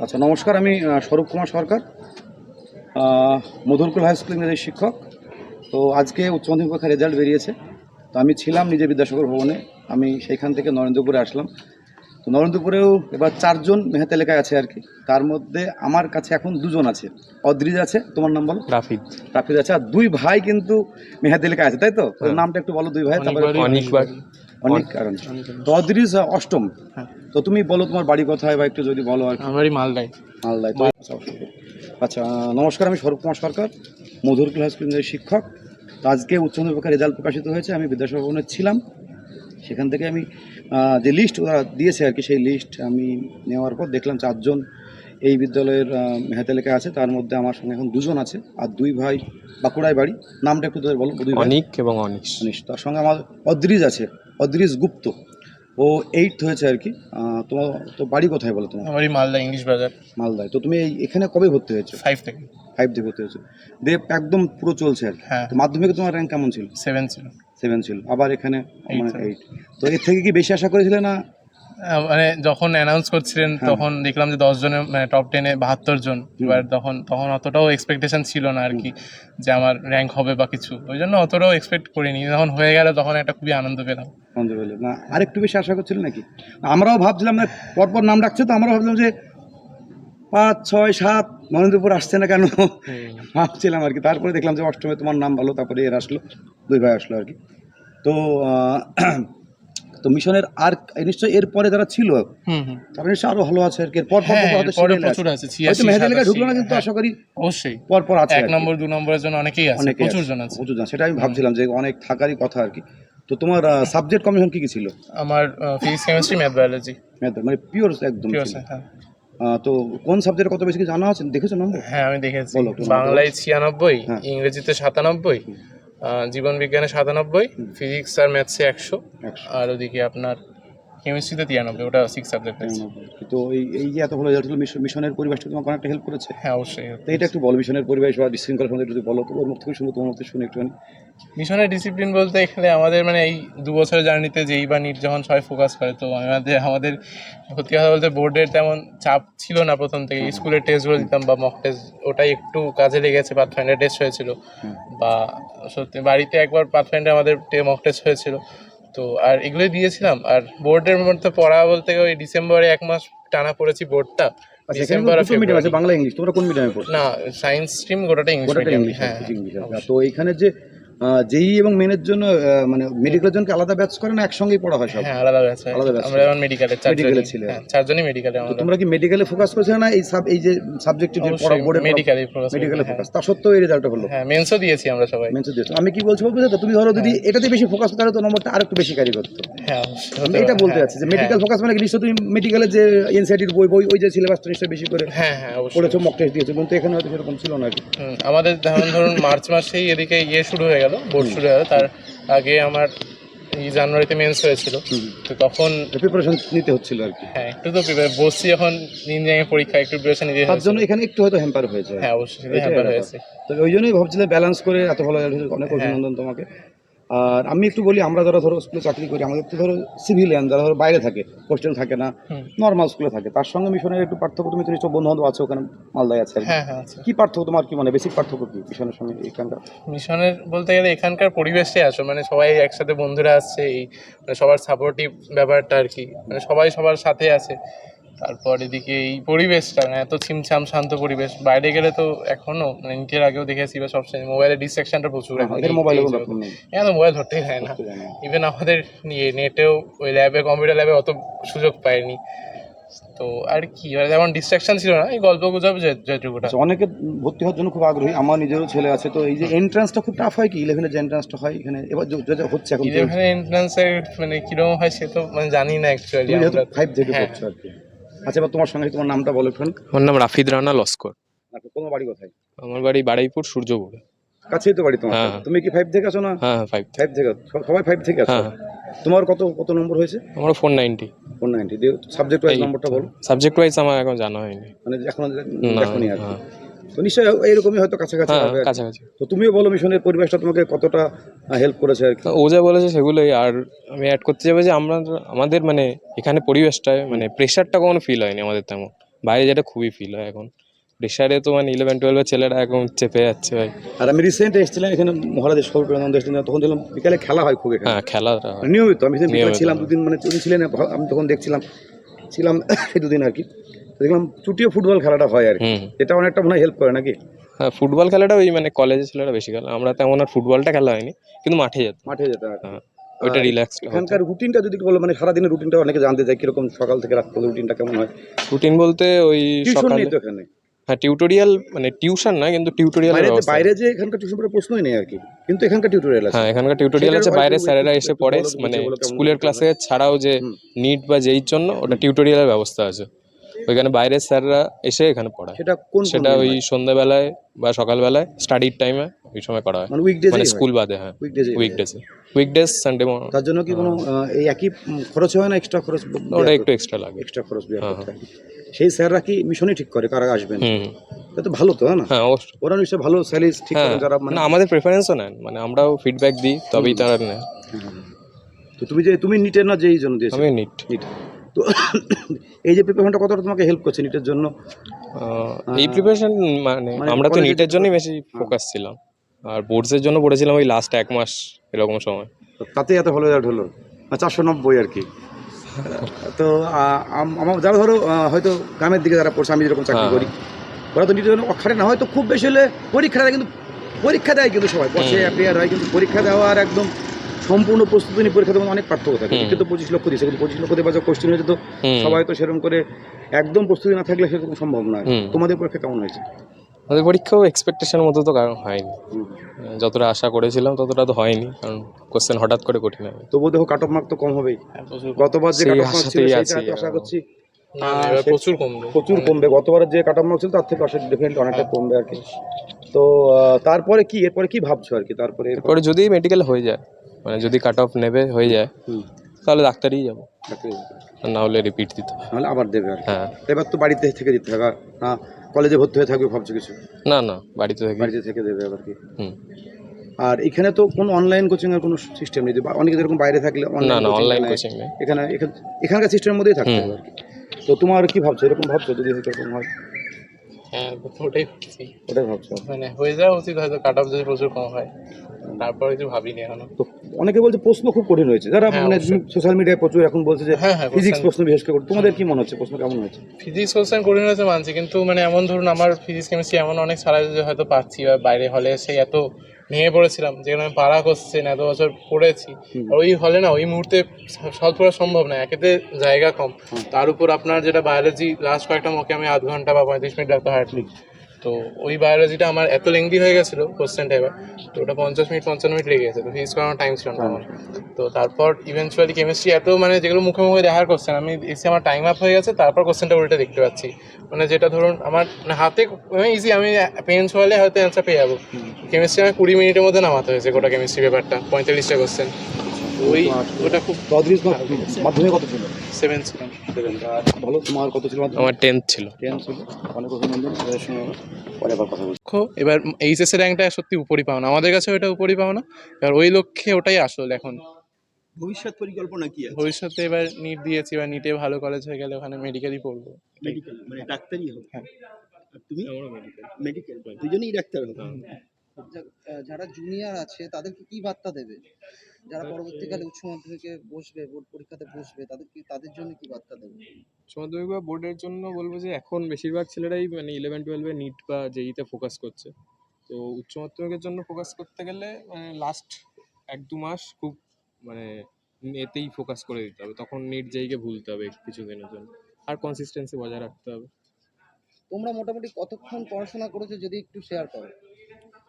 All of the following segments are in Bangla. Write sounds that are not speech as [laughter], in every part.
আচ্ছা নমস্কার আমি স্বরূপ কুমার সরকার মধুরকুল হাই স্কুল ইংরেজির শিক্ষক। তো আজকে উচ্চ মাধ্যমিক পরীক্ষার রেজাল্ট বেরিয়েছে। তো আমি ছিলাম নিজে বিদ্যাসাগর ভবনে। আমি সেইখান থেকে নরেন্দ্রপুরে আসলাম। তো নরেন্দ্রপুরেও এবার চারজন মেহাত এলাকায় আছে আর কি। তার মধ্যে আমার কাছে এখন দুজন আছে। অদ্রিজ আছে তোমার নাম বলো? রাফিদ। রাফিদ আছে। আর দুই ভাই কিন্তু মেহাতে এলাকায় আছে তাই তো? হ্যাঁ। নামটা একটু বলো দুই ভাই তারপরে অনেক কারণ। তো অষ্টম। হ্যাঁ। তো তুমি বলো তোমার বাড়ি কোথায় বা একটু যদি বলো আর আমারই মালদায়। মালদায় তো আচ্ছা। আচ্ছা নমস্কার আমি স্বরূপ কুমার সরকার মধুরকুল হাই স্কুলের শিক্ষক। আজকে উচ্চ মাধ্যমিক পরীক্ষার রেজাল্ট প্রকাশিত হয়েছে আমি বিদ্যাসাগর ছিলাম। সেখান থেকে আমি যে লিস্ট ওরা দিয়েছে আর কি সেই লিস্ট আমি নেওয়ার পর দেখলাম চারজন এই বিদ্যালয়ের মেহাতে লেখা আছে। তার মধ্যে আমার সঙ্গে এখন দুজন আছে আর দুই ভাই বাঁকুড়ায় বাড়ি। নামটা একটু তোদের বলো অনিক এবং অনিশ। অনিশ। তার সঙ্গে আমার অদ্রিজ আছে। অদ্রিজ গুপ্ত। ও এইট হয়েছে আর কি। তোমার তো বাড়ি কোথায় বলো তোমার? বাড়ি মালদা ইংলিশ বাজার। মালদায়। তো তুমি এই এখানে কবে ভর্তি হয়েছো? ফাইভ থেকে। ফাইভ থেকে ভর্তি হয়েছো। দিয়ে একদম পুরো চলছে আর কি। হ্যাঁ। মাধ্যমিকে তোমার র্যাঙ্ক কেমন ছিল? সেভেন ছিল। সেভেন ছিল। আবার এখানে মানে এইট তো এর থেকে কি বেশি আশা করেছিলে না মানে যখন অ্যানাউন্স করছিলেন হ্যাঁ। তখন দেখলাম যে দশ জনের মানে টপ টেনে বাহাত্তর জন। এবার তখন তখন অতটাও এক্সপেকটেশন ছিল না আর কি যে আমার র্যাঙ্ক হবে বা কিছু। ওই জন্য অতটাও এক্সপেক্ট করিনি। যখন হয়ে গেল তখন একটা খুবই আনন্দ পেলাম। বন্ধ পেলে না আরেকটু বেশি আশা করছিলে নাকি? আমরাও ভাবছিলাম না পরপর নাম ডাকছে তো আমরাও ভাবছিলাম যে পাঁচ ছয় সাত নরেন্দ্রপুর আসছে না কেন? [laughs] ভাবছিলাম আর কি। তারপরে দেখলাম যে অষ্টমে তোমার নাম ভালো তারপরে এর আসলো দুই ভাই আসলো আর কি। তো আহ, তো মিশনের আর নিশ্চয়ই এরপরে যারা ছিল তারা নিশ্চয়ই আরও ভালো আছে পর পর হ্যাঁ পরে প্রচুর আছে। ঢুকলো না কিন্তু হ্যাঁ, আশা করি অবশ্যই পর পর আছে এক নম্বর দু নম্বরের জন্য অনেকেই আছে প্রচুর জন আছে। প্রচুর জন। সেটা আমি ভাবছিলাম যে অনেক থাকারই কথা আর কি। তো তোমার সাবজেক্ট কমিশন কি কি ছিল? আমার physics chemistry math biology Math, মানে পিওর একদম হ্যাঁ আহ, তো কোন সাবজেক্ট কত বেশি জানা আছে? দেখেছ নম্বর হ্যাঁ আমি দেখেছি। বাংলায় ছিয়ানব্বই হ্যাঁ। ইংরেজিতে সাতানব্বই জীবন বিজ্ঞানে সাতানব্বই ফিজিক্স আর ম্যাথসে একশো। আর ওদিকে আপনার কেমিস্ট্রিতে তিরানব্বই ওটা সিক্স সাবজেক্ট আছে। তো এই এই যে এত ভালো রেজাল্ট হলো মিশ- মিশনের পরিবেশটা তোমাকে অনেকটা হেল্প করেছে? হ্যাঁ অবশ্যই তো এটা একটু বলো মিশনের পরিবেশ বা বিশৃঙ্খলা সম্বন্ধে যদি বলো তো ওর মুখ থেকে শুনে তোমার মুখ থেকে শুনে একটুখানি। মিশনের ডিসিপ্লিন বলতে এখানে আমাদের মানে এই দু বছরের জার্নিতে যেই বা নিট যখন সবাই ফোকাস করে তো আমাদের আমাদের সত্যি কথা বলতে বোর্ডের তেমন চাপ ছিল না প্রথম থেকে। স্কুলের টেস্টগুলো দিতাম বা মক টেস্ট ওটাই একটু কাজে লেগেছে পাথফাইন্ডার টেস্ট হয়েছিল। বা সত্যি বাড়িতে একবার পাথফাইন্ডার আমাদের মক টেস্ট হয়েছিল। তো আর এগুলোই দিয়েছিলাম। আর বোর্ডের মধ্যে পড়া বলতে ওই ডিসেম্বরে এক মাস টানা পড়েছি বোর্ডটা আচ্ছা ডিসেম্বর আর মিডিয়াম আছে বাংলা ইংলিশ তোমরা কোন মিডিয়ামে পড়ছো? না সায়েন্স স্ট্রিম গোটাটা ইংলিশ মিডিয়াম হ্যাঁ তো এখানে যে জেই এবং মেনের জন্য মানে মেডিকেলের জন্য আলাদা ব্যাচ করে না একসঙ্গেই পড়া হয় সব? হ্যাঁ আলাদা ব্যাচ আলাদা batch আমরা হয়। মেডিকেলে চারজনই। ছিলে। হ্যাঁ চারজনই মেডিকেলে তো আমরা তোমরা কি মেডিকেলে ফোকাস করেছ না এই সাব এই যে সাবজেক্টিভ যে পড়া বোর্ডে মেডিকেলে মেডিকেলে ফোকাস তা সত্ত্বেও এই রেজাল্টটা হলো। হ্যাঁ মেন্সও দিয়েছি আমরা সবাই। দিয়েছ। আমি কি বলছি বলব তো তুমি ধরো যদি এটাতে বেশি ফোকাস করতে তাহলে তো নম্বরটা আরেকটু বেশি ক্যারি করতো। হ্যাঁ এটা বলতে হ্যাঁ, চাচ্ছি যে মেডিকেল হ্যাঁ, ফোকাস মানে কি? নিশ্চয়ই তুমি মেডিকেলের যে এনসিআইটির বই বই ওই যে সিলেবাসটা নিশ্চয়ই বেশি করে হ্যাঁ হ্যাঁ অবশ্যই। পড়েছো মক টেস্ট দিয়েছ কিন্তু এখানে হয়তো সেরকম ছিল না আমাদের ধরুন মার্চ মাসেই এদিকে ইয়ে শুরু হয়ে গেল। বোর্ড শুরু হয়ে গেল। তার আগে আমার এই জানুয়ারিতে মেন্স হয়েছিল। তো তখন প্রিপারেশন নিতে হচ্ছিল আর কি। হ্যাঁ একটু তো বসছি এখন ইঞ্জিনিয়ারিং পরীক্ষা একটু প্রিপারেশন নিতে তার জন্য এখানে একটু হয়তো হ্যাম্পার হয়েছে। হ্যাঁ অবশ্যই ব্যাপার। হয়েছে। তো ওই জন্যই ভাবছিলাম ব্যালেন্স করে এত ভালো অনেক হ্যাঁ। অভিনন্দন তোমাকে। আর আমি একটু বলি আমরা যারা ধরো স্কুলে চাকরি করি আমাদের তো ধরো সিভিলিয়ান যারা ধরো বাইরে থাকে হোস্টেল থাকে না নর্মাল স্কুলে থাকে তার সঙ্গে মিশনের একটু পার্থক্য তুমি তো নিশ্চয় বন্ধু বান্ধব আছে ওখানে মালদায় আছে। কি। হ্যাঁ হ্যাঁ আচ্ছা কি পার্থক্য তোমার কি মানে বেসিক পার্থক্য কি মিশনের সঙ্গে এখানকার মিশনের বলতে গেলে এখানকার পরিবেশটাই আসো মানে সবাই একসাথে বন্ধুরা আসছে এই মানে সবার সাপোর্টিভ ব্যাপারটা আর কি মানে সবাই সবার সাথে আছে। তারপর এদিকে এই পরিবেশটা মানে এত ছিমছাম শান্ত পরিবেশ। বাইরে গেলে তো এখনও মানে নিটের আগেও দেখেছি বা সবসময় মোবাইলের ডিস্ট্রাকশনটা প্রচুর এই- মোবাইলে এখানে তো মোবাইল ধরতেই দেয় না। ইভেন আমাদের নিয়ে নেটেও ওই ল্যাবে কম্পিউটার ল্যাবে অত সুযোগ পায়নি। তো আর কি মানে যেমন ডিস্ট্রাকশন ছিল না এই গল্প গুজব যেটুকুটা। আচ্ছা, অনেকে ভর্তি হওয়ার জন্য খুব আগ্রহী। আমার নিজেরও ছেলে আছে তো এই যে এন্ট্রান্সটা খুব টাফ হয় কি? ইলেভেনের যে এন্ট্রান্সটা হয় এখানে এবার যে- যেটা হচ্ছে এখন ইলেভেন এন্ট্রান্সের মানে কীরকম হয় সে তো মানে জানি না অ্যাকচুয়ালি আমরা ফাইভ থেকে হ্যাঁ। পড়ছো আর কি। আচ্ছা এবার তোমার সঙ্গে তোমার নামটা বলো ফ্রেন্ড আমার নাম রাফিদ রানা লস্কর। আচ্ছা তোমার বাড়ি কোথায়? আমার বাড়ি বাড়াইপুর সূর্যপুর। কাছেই তো বাড়ি তোমার হ্যাঁ। তুমি কি ফাইভ থেকে আছো না? হ্যাঁ হ্যাঁ ফাইভ ফাইভ থেকে সবাই ফাইভ থেকে আছো? হ্যাঁ। তোমার কত কত নম্বর হয়েছে? আমার four ninety four ninety subject wise নম্বরটা বলো। সাবজেক্ট ওয়াইজ আমার এখন জানা হয়নি। মানে এখন দেখো আর তো নিশ্চয়ই এরকমই হয়তো কাছাকাছি হ্যাঁ হবে আর কি। কাছাকাছি। তো তুমিও বলো মিশনের পরিবেশটা তোমাকে কতটা হেল্প করেছে আর কি? ও যা বলেছে সেগুলোই আর আমি অ্যাড করতে যাব যে আমরা আমাদের মানে এখানে পরিবেশটায় মানে প্রেশারটা কখনো ফিল হয়নি আমাদের তেমন। বাইরে যেটা খুবই ফিল হয় এখন। প্রেশারে তো মানে ইলেভেন টুয়েলভের ছেলেরা এখন চেপে যাচ্ছে ভাই। আর আমি রিসেন্ট এসেছিলাম এখানে মহারাজের সৌরপ্রানন্দ এসেছিলাম তখন দেখলাম বিকালে খেলা হয় খুব এখানে। হ্যাঁ খেলাটা হয়। নিয়মিত আমি সেদিন বিকালে নিয়মিত। ছিলাম দুদিন মানে তুমি ছিলেন আমি তখন দেখছিলাম ছিলাম সেই [coughs] দুদিন আর কি। দেখলাম চুটিও ফুটবল খেলাটা হয় আর কি। এটা অনেকটা মনে হেল্প করে নাকি? হ্যাঁ ফুটবল খেলাটা ওই মানে কলেজের ছেলেরা বেশি খেলে। আমরা তেমন আর ফুটবলটা খেলা হয়নি কিন্তু মাঠে যেত মাঠে যেতে হয় হ্যাঁ ওইটা রিল্যাক্স এখানকার রুটিনটা যদি বলো মানে সারাদিনের রুটিনটা অনেকে জানতে চায় কীরকম সকাল থেকে রাত পর্যন্ত রুটিনটা কেমন হয়? রুটিন বলতে ওই সকালে এখানে। হ্যাঁ টিউটোরিয়াল মানে টিউশন না কিন্তু টিউটোরিয়াল বাইরে যে এখানকার টিউশন পড়ার প্রশ্নই নেই আর কি। কিন্তু এখানকার টিউটোরিয়াল আছে। হ্যাঁ এখানকার টিউটোরিয়াল আছে। বাইরে স্যারেরা এসে পড়ে মানে স্কুলের ক্লাসে ছাড়াও যে নিট বা যেইর জন্য ওটা টিউটোরিয়ালের ব্যবস্থা আছে। ওইখানে বাইরের স্যাররা এসে এখানে পড়ায়। সেটা কোন সেটা ওই সন্ধ্যাবেলায় বা সকালবেলায় স্টাডির টাইমে ওই সময় করা হয়। মানে উইকডেজ মানে স্কুল বাদে হ্যাঁ। উইকডেজ উইকডেজে সানডে তার জন্য কি কোনো এই একই খরচ হয় না এক্সট্রা খরচ ওটা একটু এক্সট্রা লাগে। এক্সট্রা খরচ বের হ্যাঁ, করতে হয়। সেই স্যাররা কি মিশনই ঠিক করে কারা আসবেন। তা তো ভালো তো হ্যাঁ না? হ্যাঁ অবশ্যই। ওরা নিশ্চয় ভালো স্যালারি ঠিক হ্যাঁ। করে যারা মানে আমাদের প্রেফারেন্সও নেন। মানে আমরাও ফিডব্যাক দিই তবেই তারা নেয়। তো তুমি যে তুমি নিটের না যেই জন্য দিয়েছ? আমি নিট নিট তো এই যে প্রিপারেশনটা কতটা তোমাকে হেল্প করছে নিটের জন্য? এই প্রিপারেশন মানে মানে আমরা তো নিটের জন্যই বেশি ফোকাস ছিলাম। আর বোর্ডসের জন্য পড়েছিলাম ওই লাস্ট এক মাস এরকম সময়। তাতে এত ভালো রেজাল্ট হলো? চারশো নব্বই আর কি। [laughs] তো আমার যারা ধরো হয়তো গ্রামের দিকে যারা পড়ছে আমি যেরকম চাকরি হ্যাঁ। করি ওরা তো নিজের জন্য অখারে না হয়তো খুব বেশি হলে পরীক্ষা দেয় কিন্তু পরীক্ষা দেয় কিন্তু সবাই। বসে। অ্যাপিয়ার হয় কিন্তু পরীক্ষা দেওয়া আর একদম সম্পূর্ণ প্রস্তুতি নিয়ে পরীক্ষা অনেক পার্থক্য থাকে। কিন্তু পঁচিশ লক্ষ দিয়েছে কিন্তু পঁচিশ লক্ষ দেওয়া কোশ্চেন হয়েছে তো সবাই তো সেরকম করে একদম প্রস্তুতি না থাকলে সেরকম সম্ভব নয়। তোমাদের পরীক্ষা কেমন হয়েছে? আমাদের পরীক্ষাও এক্সপেকটেশনের মতো তো কারণ হয়নি। যতটা আশা করেছিলাম ততটা তো হয়নি কারণ কোশ্চেন হঠাৎ করে কঠিন হবে তবু দেখো কাট অফ মার্ক তো কম হবেই। হ্যাঁ, গতবার যে কাট অফ মার্ক ছিল সেটা আশা করছি প্রচুর কমবে। প্রচুর কমবে। গতবারের যে কাট অফ মার্ক ছিল তার থেকে আসলে ডেফিনেটলি অনেকটা কমবে আর কি। তো তারপরে কি? এরপরে কি ভাবছ আর কি? তারপরে এরপরে যদি মেডিকেল হয়ে যায় মানে যদি কাট অফ নেবে হয়ে যায় হুম, তাহলে ডাক্তারই যাব। আর না হলে রিপিট দিতে হবে। নাহলে আবার দেবে হ্যাঁ। এবার তো বাড়িতে থেকে দিতে হবে। আর, হ্যাঁ কলেজে ভর্তি হয়ে থাকবে ভাবছ কিছু? না না বাড়িতে থেকে। বাড়িতে থেকে দেবে আবার কি? হুম। আর এখানে তো কোনো অনলাইন কোচিং এর কোনো সিস্টেম নেই। বা- অনেকে যেরকম বাইরে থাকলে না না অনলাইন কোচিং নেই। এখানে এখানকার সিস্টেমের মধ্যেই থাকতে হবে তো তোমার কি ভাবছ? এরকম ভাবছ যদি এরকম হয়? হ্যাঁ ওটাই ভাবছি। ওটাই ভাবছ? মানে হয়ে যাওয়া উচিত হয়তো কাট অফ যদি প্রচুর কম হয়। তারপরে কিছু ভাবিনি এখনও। তো অনেকে বলছে প্রশ্ন খুব কঠিন হয়েছে। যারা হ্যাঁ, মানে সোশ্যাল মিডিয়ায় প্রচুর এখন বলছে যে হ্যাঁ হ্যাঁ ফিজিক্স প্রশ্ন বিশেষ করে। তোমাদের কি মনে হচ্ছে? প্রশ্ন কেমন হয়েছে? ফিজিক্স কোশ্চেন কঠিন হয়েছে মানছি কিন্তু মানে এমন ধরুন আমার ফিজিক্স কেমিস্ট্রি এমন অনেক সারা যে হয়তো পাচ্ছি বা বাইরে হলে সেই এত ভেঙে পড়েছিলাম যেখানে আমি পাড়া কোশ্চেন এত বছর পড়েছি। আর ওই হলে না ওই মুহূর্তে সলভ করা সম্ভব না একেতে জায়গা কম। তার উপর আপনার যেটা বায়োলজি লাস্ট কয়েকটা মকে আমি আধ ঘণ্টা বা পঁয়ত্রিশ মিনিট রাখতে হার্টলি তো ওই বায়োলজিটা আমার এত লেংদি হয়ে গেছিল কোশ্চেনটা এবার তো ওটা পঞ্চাশ মিনিট পঞ্চান্ন মিনিট লেগে গেছে তো ফিজিক্স করানোর টাইম ছিল না আমার। তো তারপর ইভেনচুয়ালি কেমিস্ট্রি এত মানে যেগুলো মুখে মুখে দেখার কোশ্চেন আমি এসে আমার টাইম আপ হয়ে গেছে তারপর কোশ্চেনটা উল্টে দেখতে পাচ্ছি। মানে যেটা ধরুন আমার মানে হাতে ইজি আমি পেন ছোয়ালে হয়তো অ্যান্সার পেয়ে যাব। কেমিস্ট্রি আমার কুড়ি মিনিটের মধ্যে নামাতে হয়েছে গোটা কেমিস্ট্রি পেপারটা পঁয়তাল্লিশটা কোশ্চেন ওই ওটা খুব মাধ্যমিক কত ছিল? সেভেন ছিলাম আর ভালো তোমার কত ছিল আমার টেন্থ ছিল। টেন ছিল। অনেক অভিনন্দন পরে আবার কথা বলছি। লক্ষ্য এবার এইচএস এর র্যাঙ্কটা সত্যি উপরই পাও না আমাদের কাছে ওটা উপরই পাও না এবার ওই লক্ষ্যে ওটাই আসল এখন। ভবিষ্যৎ পরিকল্পনা কি আছে? ভবিষ্যতে এবার নিট দিয়েছি এবার নিটে ভালো কলেজ হয়ে গেলে ওখানে মেডিকেলই পড়ব। মেডিকেল মানে ডাক্তারই হবে হ্যাঁ। তুমি? মেডিকেল দুজনেই ডাক্তার হবে। যারা জুনিয়র আছে তাদেরকে কি বার্তা দেবে? যারা পরবর্তীকালে উচ্চ মাধ্যমিকে বসবে বোর্ড পরীক্ষাতে বসবে তাদের কি তাদের জন্য কি বার্তা দেবে? উচ্চ মাধ্যমিক বা বোর্ডের জন্য বলব যে এখন বেশিরভাগ ছেলেরাই মানে ইলেভেন টুয়েলভে নিট বা জেইতে ফোকাস করছে। তো উচ্চ মাধ্যমিকের জন্য ফোকাস করতে গেলে মানে লাস্ট এক দু মাস খুব মানে এতেই ফোকাস করে দিতে হবে। তখন নিট জেইকে ভুলতে হবে কিছুদিনের জন্য। আর কনসিস্টেন্সি বজায় রাখতে হবে। তোমরা মোটামুটি কতক্ষণ পড়াশোনা করেছ যদি একটু শেয়ার করো?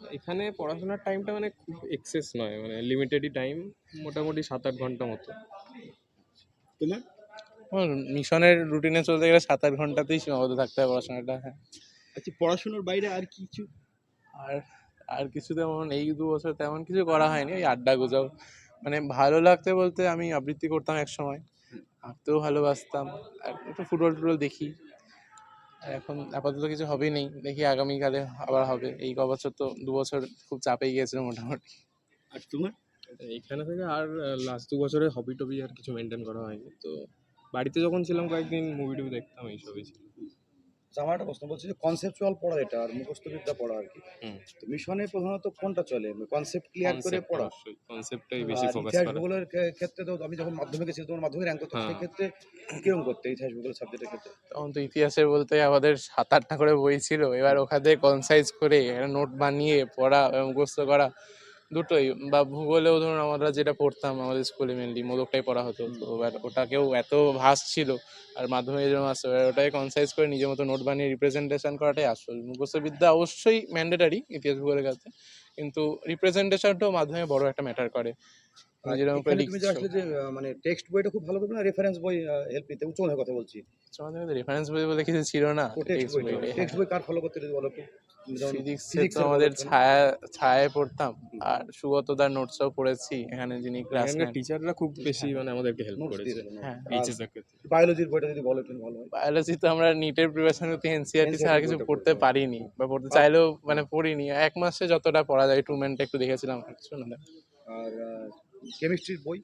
এখানে পড়াশোনার টাইমটা মানে খুব এক্সেস নয় মানে লিমিটেডই টাইম মোটামুটি সাত আট ঘণ্টা মতো। তোমার? মিশনের রুটিনে চলতে গেলে সাত আট ঘন্টাতেই সীমাবদ্ধ থাকতে হয় পড়াশোনাটা হ্যাঁ। আচ্ছা পড়াশোনার বাইরে আর কিছু? আর আর কিছু তেমন এই দু বছর তেমন কিছু করা হয়নি ওই আড্ডা গুজাও মানে ভালো লাগতে বলতে আমি আবৃত্তি করতাম এক সময় আঁকতেও ভালোবাসতাম আর একটু ফুটবল টুটবল দেখি। এখন আপাতত কিছু হবেই নেই। দেখি আগামীকালে আবার হবে। এই ক বছর তো দু বছর খুব চাপেই গিয়েছিল মোটামুটি। আর তোমার? এখানে থেকে আর লাস্ট দু বছরে হবি টবি আর কিছু মেনটেন করা হয়নি। তো বাড়িতে যখন ছিলাম কয়েকদিন মুভি টুভি দেখতাম এইসবই ছিল। আমার একটা প্রশ্ন বলছি যে কনসেপচুয়াল পড়া এটা আর মুখস্থ বিদ্যা পড়া আর কি। তো মিশনে প্রধানত কোনটা চলে? কনসেপ্ট ক্লিয়ার করে পড়া। কনসেপ্টটাই বেশি ফোকাস ইতিহাস করা। ভূগোলের ক্ষে- ক্ষেত্রে তো আমি যখন মাধ্যমিকে ছিল তোমার মাধ্যমিক র্যাঙ্ক করতে হ্যাঁ। সেই ক্ষেত্রে কীরকম করতে ইতিহাস ভূগোল সাবজেক্টের ক্ষেত্রে? তখন তো ইতিহাসের বলতে আমাদের সাত আটটা করে বই ছিল এবার ওখানে কনসাইজ করে নোট বানিয়ে পড়া মুখস্থ করা। দুটোই বা ভূগোলেও ধরুন আমরা যেটা পড়তাম আমাদের স্কুলে মেনলি মোদকটাই পড়া হতো। তো এবার ওটাকেও এত ভাস ছিল আর মাধ্যমিক যেরকম আসতো এবার ওটাকে কনসাইজ করে নিজের মতো নোট বানিয়ে রিপ্রেজেন্টেশন করাটাই আসল। মুখস্থ বিদ্যা অবশ্যই ম্যান্ডেটারি ইতিহাস ভূগোলের কাছে কিন্তু রিপ্রেজেন্টেশনটাও মাধ্যমে বড় একটা ম্যাটার করে। মানে টেক্সট বইটা খুব ভালো করবে না রেফারেন্স বই হেল্প নিতে উচ্চ কথা বলছি? রেফারেন্স বই বলে কিছু ছিল না টেক্সট বই কার ফলো করতে যদি বলো ফিজিক্সে তো আমাদের ছায়া ছায়ায় পড়তাম। আর সুগতদার নোটসও পড়েছি। এখানে যিনি ক্লাস এখানকার টিচাররা খুব বেশি মানে আমাদেরকে হেল্প করেছে। হ্যাঁ। এইচএস বায়োলজির বইটা যদি বলো একটু ভালো বায়োলজি তো আমরা নিটের প্রিপারেশন করতে এনসিআরটি ছাড়া কিছু পড়তে পারিনি বা পড়তে চাইলেও মানে পড়িনি। এক মাসে যতটা পড়া যায় টু ম্যানটা একটু দেখেছিলাম। কিছু না আর কেমিস্ট্রির বই?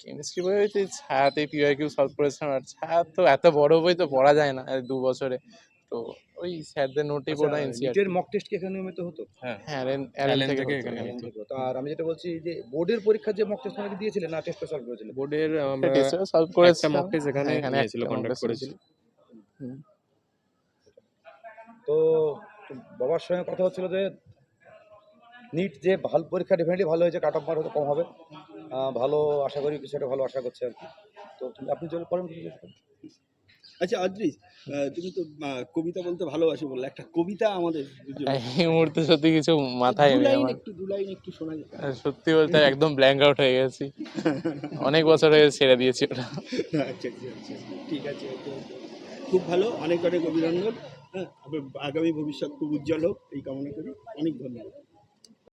কেমিস্ট্রি বই হচ্ছে ছায়াতে পিওয়াই কিউ সলভ করেছিলাম। আর ছায়া তো এত বড় বই তো পড়া যায় না দু বছরে। তো ওই স্যারদের নোটেই এনসিআরটি নিটের মক টেস্ট কি এখানে নিয়মিত হতো? হ্যাঁ হ্যাঁ অ্যালেন থেকে এখানে হতো। আর আমি যেটা বলছি যে বোর্ডের পরীক্ষার যে মক টেস্ট তোমাকে দিয়েছিলে না টেস্ট সলভ করেছিলে? বোর্ডের আমরা টেস্টও সলভ করেছিলাম। মক টেস্ট এখানে হ্যাঁ, এখানে কন্ডাক্ট করেছিল। তো বাবার সঙ্গে কথা হচ্ছিল যে নিট যে ভালো পরীক্ষা ডেফিনেটলি ভালো হয়েছে কাট অফ মার্ক হয়তো কম হবে। আহ, ভালো আশা করি কিছু একটা ভালো আশা করছে আর কি। তো আপনি যদি করেন কিছু জিজ্ঞেস করুন। আচ্ছা আদ্রিস তুমি তো কবিতা বলতে ভালোবাসি বললে। একটা কবিতা আমাদের। এই মুহূর্তে সত্যি কিছু মাথায় নেই আমার। একটু দু লাইন একটু শোনা আর সত্যি বলতে একদম ব্ল্যাঙ্ক আউট হয়ে গেছি। অনেক বছর হয়ে ছেড়ে দিয়েছি ওটা। আচ্ছা আচ্ছা আচ্ছা ঠিক আছে। খুব ভালো অনেক অনেক অভিনন্দন। হ্যাঁ আগামী ভবিষ্যৎ খুব উজ্জ্বল হোক। এই কামনা করি। অনেক ধন্যবাদ।